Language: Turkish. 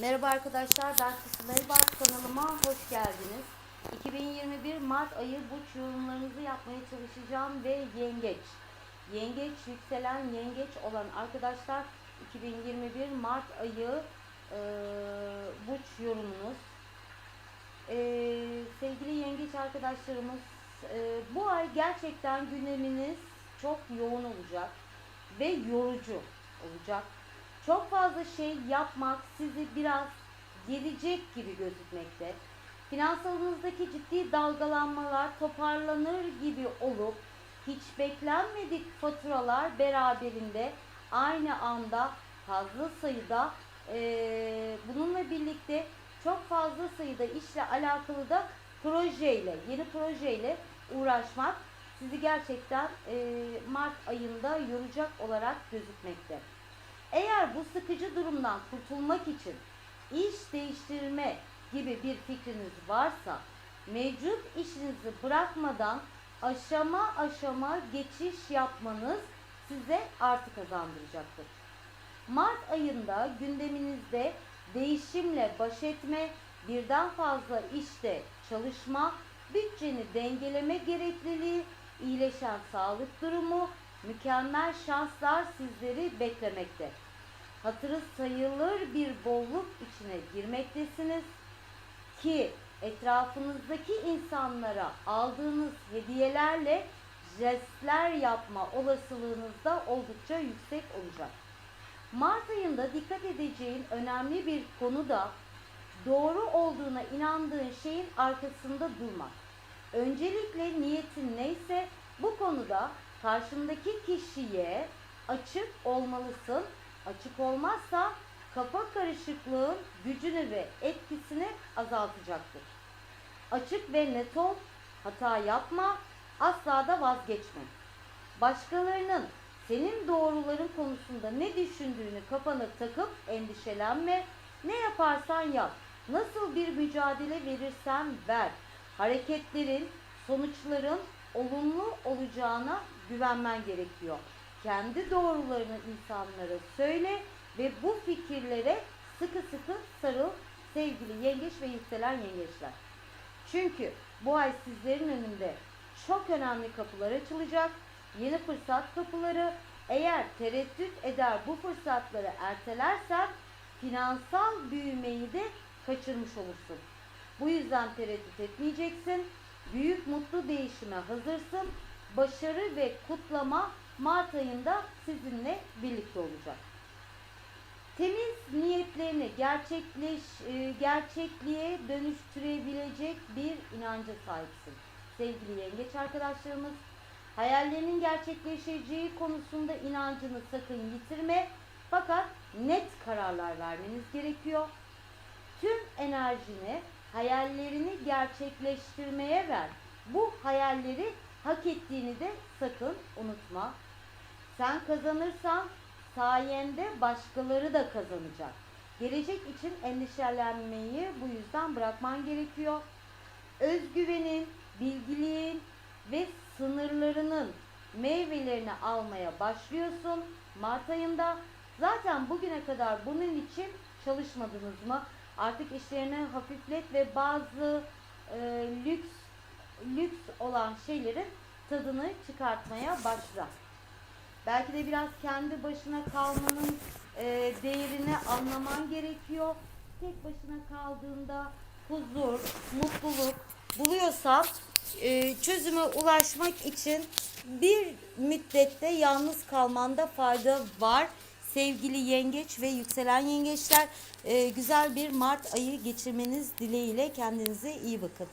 Merhaba arkadaşlar, ben Kısımları kanalıma hoş geldiniz. 2021 Mart ayı burç yorumlarınızı yapmaya çalışacağım ve yengeç. Yengeç, yükselen yengeç olan arkadaşlar 2021 Mart ayı e, burç yorumunuz. E, sevgili yengeç arkadaşlarımız, e, bu ay gerçekten gündeminiz çok yoğun olacak ve yorucu olacak. Çok fazla şey yapmak sizi biraz gelecek gibi gözükmekte. Finansalınızdaki ciddi dalgalanmalar toparlanır gibi olup hiç beklenmedik faturalar beraberinde aynı anda fazla sayıda eee, bununla birlikte çok fazla sayıda işle alakalı da projeyle, yeni projeyle uğraşmak sizi gerçekten eee, Mart ayında yoracak olarak gözükmekte. Eğer bu sıkıcı durumdan kurtulmak için iş değiştirme gibi bir fikriniz varsa mevcut işinizi bırakmadan aşama aşama geçiş yapmanız size artı kazandıracaktır. Mart ayında gündeminizde değişimle baş etme, birden fazla işte çalışma, bütçeni dengeleme gerekliliği, iyileşen sağlık durumu, mükemmel şanslar sizleri beklemekte. Hatırı sayılır bir bolluk içine girmektesiniz ki etrafınızdaki insanlara aldığınız hediyelerle jestler yapma olasılığınız da oldukça yüksek olacak. Mart ayında dikkat edeceğin önemli bir konu da doğru olduğuna inandığın şeyin arkasında durmak. Öncelikle niyetin neyse bu konuda karşındaki kişiye açık olmalısın. Açık olmazsa kafa karışıklığın gücünü ve etkisini azaltacaktır. Açık ve net ol, hata yapma, asla da vazgeçme. Başkalarının senin doğruların konusunda ne düşündüğünü kafana takıp endişelenme. Ne yaparsan yap, nasıl bir mücadele verirsen ver. Hareketlerin, sonuçların olumlu olacağına güvenmen gerekiyor. Kendi doğrularını insanlara söyle ve bu fikirlere sıkı sıkı sarıl sevgili yengeç ve yükselen yengeçler. Çünkü bu ay sizlerin önünde çok önemli kapılar açılacak. Yeni fırsat kapıları. Eğer tereddüt eder bu fırsatları ertelersen finansal büyümeyi de kaçırmış olursun. Bu yüzden tereddüt etmeyeceksin. Büyük mutlu değişime hazırsın. Başarı ve kutlama Mart ayında sizinle birlikte olacak. Temiz niyetlerini gerçekleş, e, gerçekliğe dönüştürebilecek bir inanca sahipsin. Sevgili yengeç arkadaşlarımız, hayallerinin gerçekleşeceği konusunda inancını sakın yitirme. Fakat net kararlar vermeniz gerekiyor. Tüm enerjini hayallerini gerçekleştirmeye ver. Bu hayalleri hak ettiğini de sakın unutma. Sen kazanırsan sayende başkaları da kazanacak. Gelecek için endişelenmeyi bu yüzden bırakman gerekiyor. Özgüvenin, bilgiliğin ve sınırlarının meyvelerini almaya başlıyorsun Mart ayında. Zaten bugüne kadar bunun için çalışmadınız mı? Artık işlerini hafiflet ve bazı e, lüks lüks olan şeylerin tadını çıkartmaya başla. Belki de biraz kendi başına kalmanın e, değerini anlaman gerekiyor. Tek başına kaldığında huzur, mutluluk buluyorsan e, çözüme ulaşmak için bir müddette yalnız kalmanda fayda var. Sevgili yengeç ve yükselen yengeçler e, güzel bir Mart ayı geçirmeniz dileğiyle kendinize iyi bakın.